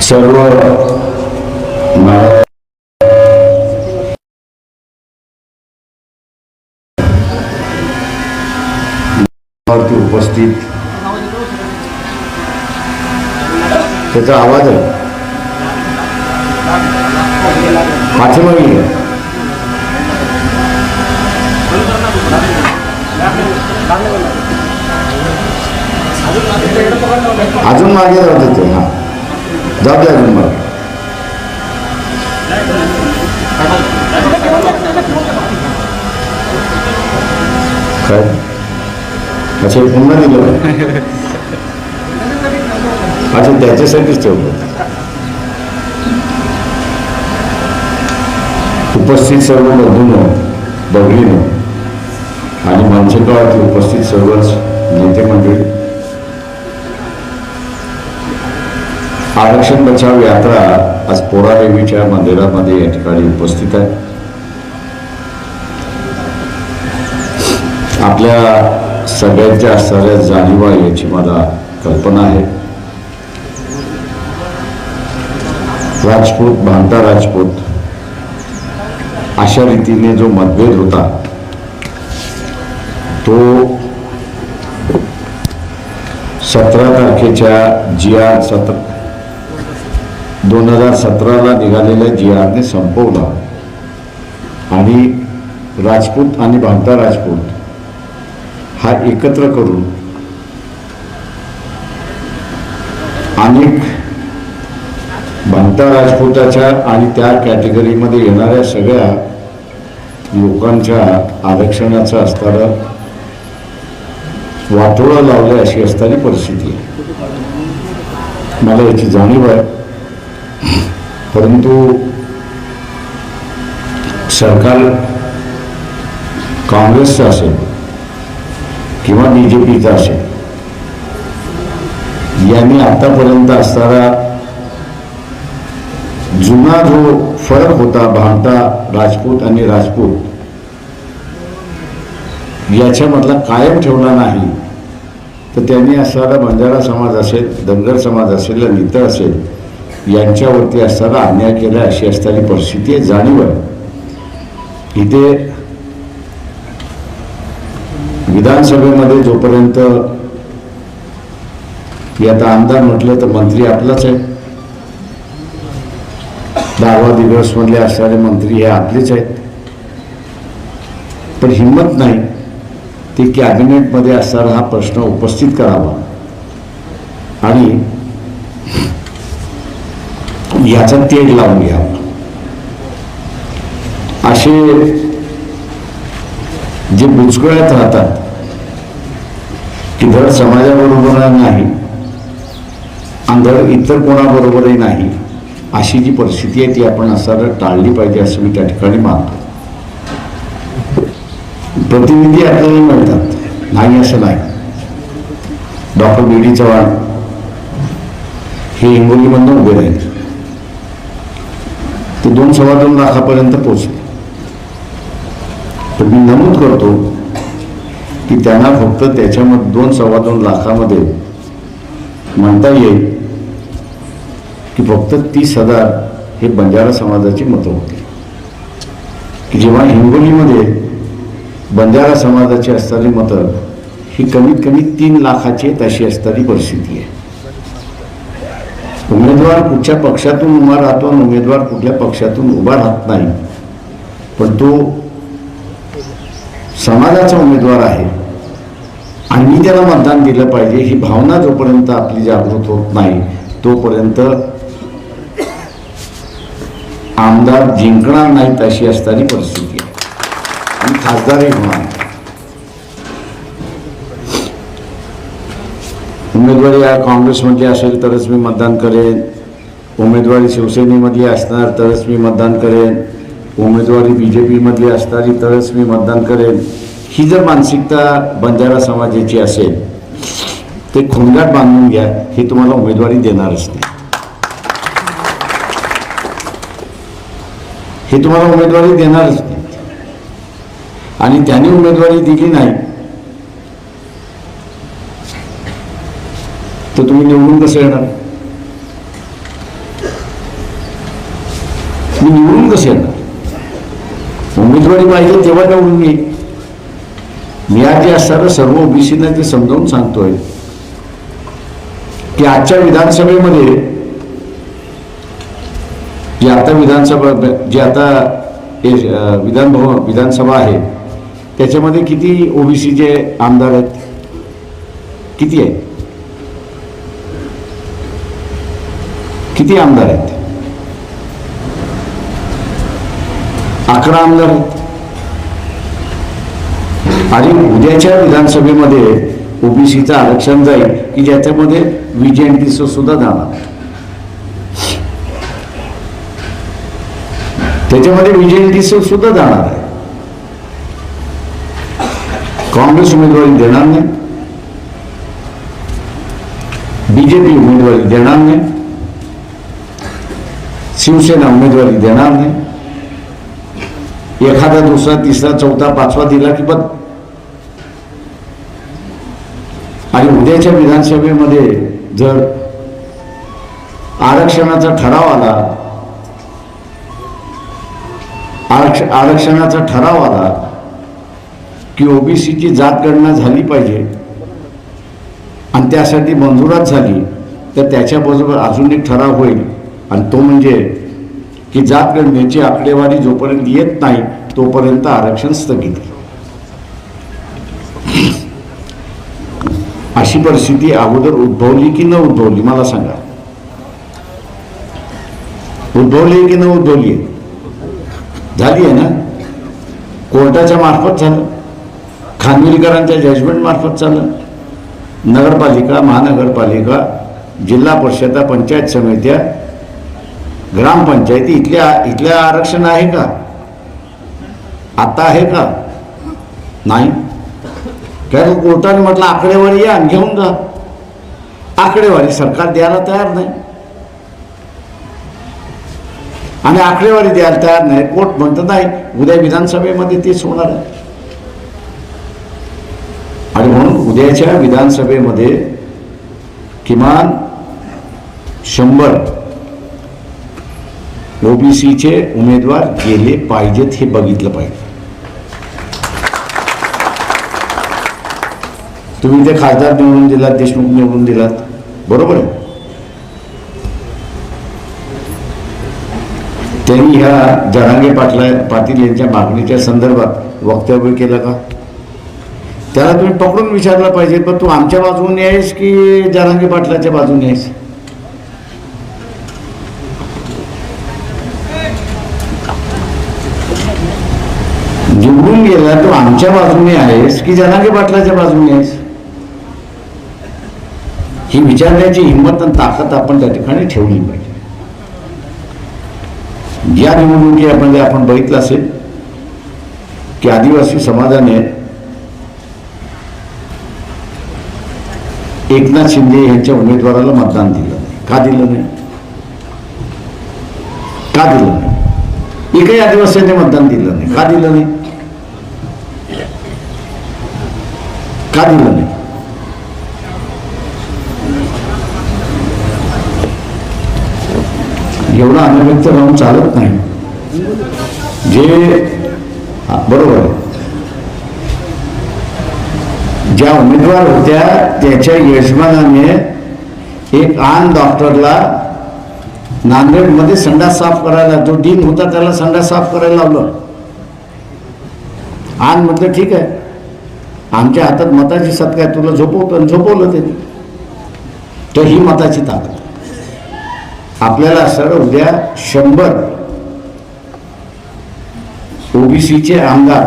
सर्व उपस्थित. त्याचा आवाज आहे. पाठीमागे अजून मागे जाऊ देते हा. जाऊ द्या अजून मला. काय? अच्छा पुन्हा दिलं. अच्छा त्याच्यासाठीच ठेवलं. उपस्थित सर्व बंधूंनो बघलीनो आणि मंचकाळातील उपस्थित सर्वच नेते मंडळी? आरक्षण बचाव यात्रा आज पोरादेवीच्या मंदिरामध्ये या ठिकाणी उपस्थित आहे. आपल्या सगळ्यांच्या असणाऱ्या जाणीवा याची मला कल्पना आहे. राजपूत भांता राजपूत अशा रीतीने जो मतभेद होता तो सतरा तारखेच्या जी आर सतरा दोन हजार सतराला निघालेल्या जी आरने संपवला. आणि राजपूत आणि भांता राजपूत हा एकत्र करून अनेक भांता राजपूताच्या आणि त्या कॅटेगरीमध्ये येणाऱ्या सगळ्या लोकांच्या आरक्षणाचं असताना वाटोळा लावल्या अशी असताना परिस्थिती आहे. मला याची जाणीव आहे. परंतु सरकार काँग्रेसचं असेल किंवा बी जे पीचं असेल यांनी आतापर्यंत असणारा जुना जो फरक होता भारता राजपूत आणि राजपूत याच्यामधला कायम ठेवला नाही तर त्यांनी असणारा बंजारा समाज असेल धनगर समाज असेल आणि असेल यांच्यावरती असताना अन्याय केला अशी असताना परिस्थिती आहे जाणीव आहे. इथे विधानसभेमध्ये जोपर्यंत मी आता आमदार म्हटलं तर मंत्री आपलाच आहे. दावा दिग्रसमधले असणारे मंत्री हे आपलेच आहेत. पण हिंमत नाही ते कॅबिनेटमध्ये असणारा हा प्रश्न उपस्थित करावा. आणि याचा तेढ लावून घ्या. असे जे बुचकळ्यात राहतात की धड समाजाबरोबर नाही आणि इतर कोणाबरोबरही नाही अशी जी परिस्थिती आहे ती आपण असताना टाळली पाहिजे असं मी त्या ठिकाणी मानतो. प्रतिनिधी आपल्याला मिळतात. नाही असं नाही. डॉक्टर बी डी चव्हाण हे हिंगोलीमधनं उभे राहिले. ते दोन सव्वा दोन लाखापर्यंत पोचले तर मी नमूद करतो की त्यांना फक्त त्याच्यामध्ये दोन सव्वा दोन लाखामध्ये म्हणता येईल की फक्त तीस हजार हे बंजारा समाजाची मतं होती. की जेव्हा हिंगोलीमध्ये बंजारा समाजाची असणारी मतं ही कमीत कमी तीन लाखाची आहेत अशी असणारी परिस्थिती आहे. उमेदवार कुठच्या पक्षातून उभा राहतो आणि उमेदवार कुठल्या पक्षातून उभा राहत नाही. पण तो समाजाचा उमेदवार आहे. आणि मी त्याला मतदान दिलं पाहिजे. ही भावना जोपर्यंत आपली जागृत होत नाही तोपर्यंत आमदार जिंकणार नाहीत अशी असणारी परिस्थिती आहे. आणि खासदारही होणार उमेदवारी या काँग्रेसमधली असेल तरच मी मतदान करेन. उमेदवारी शिवसेनेमधली असणार तरच मी मतदान करेन. उमेदवारी बी जे पीमधली असणारी तरच मी मतदान करेन. ही जर मानसिकता बंजारा समाजाची असेल ते खुंगाट बांधून घ्या हे तुम्हाला उमेदवारी देणारच नाही. हे तुम्हाला उमेदवारी देणारच नाही. आणि त्यांनी उमेदवारी दिली नाही तर तुम्ही निवडून कसं येणार? मी निवडून कसे येणार? उमेदवारी पाहिजे तेव्हा निवडून येईल. मी आज जे असणारं सर्व ओबीसीना ते समजावून सांगतोय की आजच्या विधानसभेमध्ये जे आता विधानसभा जे आता हे, विधानसभा आहे त्याच्यामध्ये किती ओबीसीचे आमदार आहेत? किती आहेत? किती आमदार आहेत? अकरा आमदार आहेत आणि उद्याच्या विधानसभेमध्ये ओबीसीचं आरक्षण जाईल की ज्याच्यामध्ये विजयंतीचं सुद्धा जाणार त्याच्यामध्ये विजयंतीचं सुद्धा जाणार आहे. काँग्रेस उमेदवारी देणार नाही. बीजेपी उमेदवारी देणार नाही. शिवसेना उमेदवारी देणार नाही. एखादा दुसरा तिसरा चौथा पाचवा दिला की पण आणि उद्याच्या विधानसभेमध्ये जर आरक्षणाचा ठराव आला आरक्ष आरक्षणाचा ठराव आला की ओबीसीची जात गणना झाली पाहिजे आणि त्यासाठी मंजुरात झाली तर त्याच्याबरोबर अजून एक ठराव होईल. आणि तो म्हणजे की जात गणनेची आकडेवारी जोपर्यंत येत नाही तोपर्यंत आरक्षण स्थगित. अशी परिस्थिती अगोदर उद्भवली की न उद्भवली मला सांगा. उद्भवली की न उद्भवली? झाली आहे ना? कोर्टाच्या मार्फत झालं. खानविलकरांच्या जजमेंट मार्फत झालं. नगरपालिका महानगरपालिका जिल्हा परिषदा पंचायत समित्या ग्रामपंचायती इथल्या इथल्या आरक्षण आहे का? आता आहे का? नाही? कारण कोर्टाने म्हटलं आकडेवारी या आणि घेऊन जा. आकडेवारी सरकार द्यायला तयार नाही. आणि आकडेवारी द्यायला तयार नाही कोर्ट म्हणतं नाही उद्या विधानसभेमध्ये तेच होणार आहे. आणि म्हणून उद्याच्या विधानसभेमध्ये किमान शंभर ओबीसीचे उमेदवार गेले पाहिजेत हे बघितलं पाहिजे. तुम्ही ते खासदार निवडून दिलात देशमुख निवडून दिलात. बरोबर आहे? त्यांनी ह्या जरांगे पाटला पाटील यांच्या मागणीच्या संदर्भात वक्तव्य केलं का? त्याला तुम्ही पकडून विचारलं पाहिजे पण तू आमच्या बाजूने आहेस की जरांगे पाटलाच्या बाजूने आहेस निवडून गेला तू आमच्या बाजूने आहेस की जनागे पाटलाच्या बाजूने आहेस? ही विचारण्याची हिंमत आणि ताकद आपण त्या ठिकाणी ठेवली पाहिजे. या निवडणुकीमध्ये आपण बघितलं असेल की आदिवासी समाजाने एकनाथ शिंदे यांच्या उमेदवाराला मतदान दिलं नाही. का दिलं नाही? का दिलं नाही? एकही आदिवासीने मतदान दिलं नाही. का दिलं नाही? का दिलं नाही एवढा अनभिक्त राहून चालत नाही. जे बरोबर आहे. ज्या उमेदवार होत्या त्याच्या यजमानाने एक आन डॉक्टरला नांदेडमध्ये संडास साफ करायला जो डीन होता त्याला संडास साफ करायला लावलं. आन म्हटलं ठीक आहे. आमच्या हातात मताची सत्ता तुला झोपवतो आणि झोपवलं ते. तर ही मताची ताकद आपल्याला सर उद्या शंभर ओबीसीचे आमदार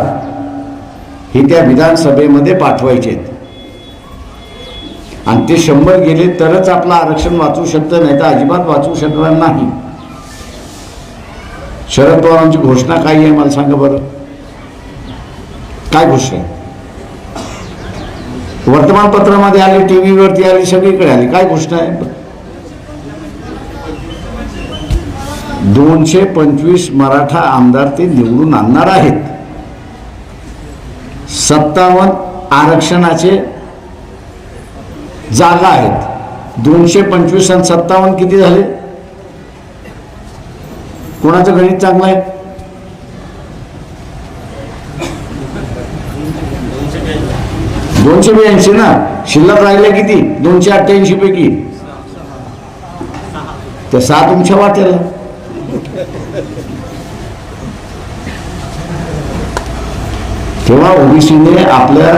हे त्या विधानसभेमध्ये पाठवायचे आहेत. आणि ते शंभर गेले तरच आपलं आरक्षण वाचू शकतं नाही तर अजिबात वाचू शकणार नाही. शरद पवारांची घोषणा काय आहे मला सांगा बरं. काय घोषणा आहे? वर्तमानपत्रामध्ये आली टी व्हीवरती आली सगळीकडे आली. काय गोष्ट आहे? दोनशे पंचवीस मराठा आमदार ते निवडून आणणार आहेत. सत्तावन्न आरक्षणाचे जागा आहेत. दोनशे पंचवीस आणि सत्तावन्न किती झाले? कोणाचं गणित चांगलं आहे? दोनशे ब्याऐंशी ना? शिल्लक राहिले किती? दोनशे अठ्ठ्याऐंशी पैकी. तर सहा तुमच्या वाटेल तेव्हा ओबीसीने आपल्या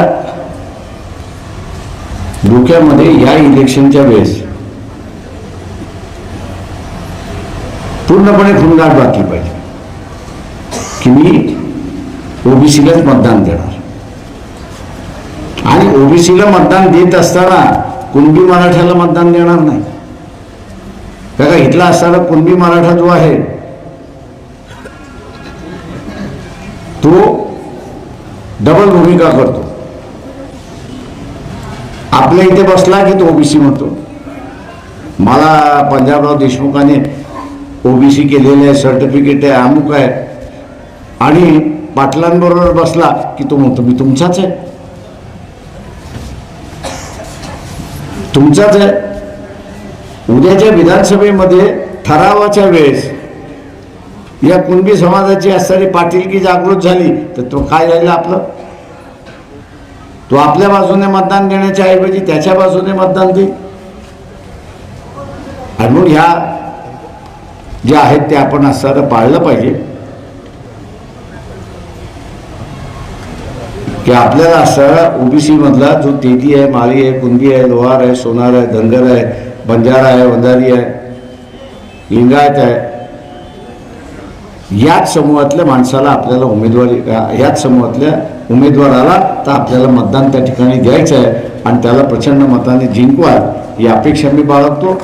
डोक्यामध्ये या इलेक्शनच्या वेळेस पूर्णपणे फुलगाठ बाकी पाहिजे. की मी ओबीसीलाच मतदान देणार. आणि ओबीसीला मतदान देत असताना कुणबी मराठ्याला मतदान देणार नाही. का इथला असताना कुणबी मराठा जो आहे तो डबल भूमिका करतो. आपल्या इथे बसला की तो ओबीसी म्हणतो. मला पंजाबराव देशमुखाने ओबीसी केलेले आहे सर्टिफिकेट आहे अमुक आहे. आणि पाटलांबरोबर बसला की तो म्हणतो मी तुमचाच आहे. तुमचाच आहे उद्याच्या विधानसभेमध्ये ठरावाच्या वेळेस या कुणबी समाजाची असणारी पाटीलकी जागृत झाली तर तो काय राहिला आपलं? तो आपल्या बाजूने मतदान देण्याच्या ऐवजी त्याच्या बाजूने मतदान दे आणि ह्या ज्या आहेत त्या आपण असणारं पाळलं पाहिजे. की आपल्याला असणारा ओबीसी मधला जो तेती आहे माळी आहे कुंदी आहे लोहार आहे सोनार आहे धनगर आहे बंजारा आहे वंजारी आहे लिंगायत आहे याच समूहातल्या माणसाला आपल्याला उमेदवारी याच समूहातल्या उमेदवाराला तर आपल्याला मतदान त्या ठिकाणी द्यायचं आहे आणि त्याला प्रचंड मताने जिंकवा ही अपेक्षा मी बाळगतो.